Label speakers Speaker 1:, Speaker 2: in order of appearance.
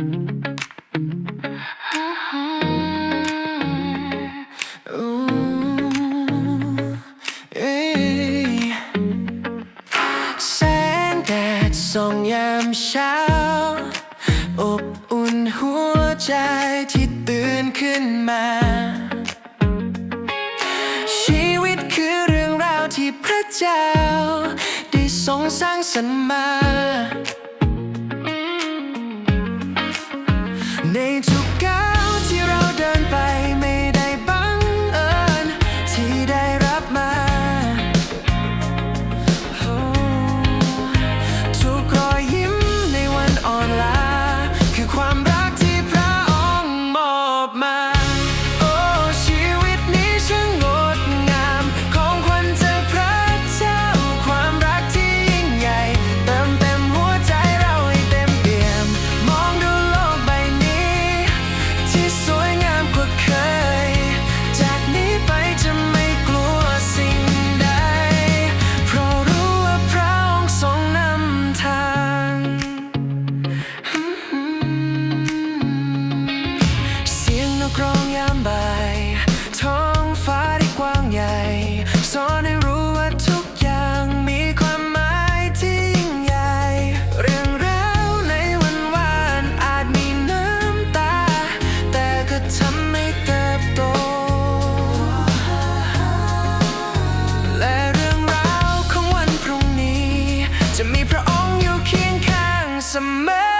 Speaker 1: แสงแดดส่องยามเช้า อบอุ่นหัวใจที่ตื่นขึ้นมา ชีวิตคือเรื่องราวที่พระเจ้า ได้ทรงสร้างสรรค์มา ในทุกก้าวที่เราเดินไป กรองยามบ่ายท้องฟ้าที่กว้างใหญ่สอนให้รู้ว่าทุกอย่างมีความหมายที่ยิ่งใหญ่ เรื่องราวในวันวานอาจมีน้ำตา แต่ก็ทำให้เติบโต และเรื่องราวของวันพรุ่งนี้ จะมีพระองค์อยู่เคียงข้างเสมอ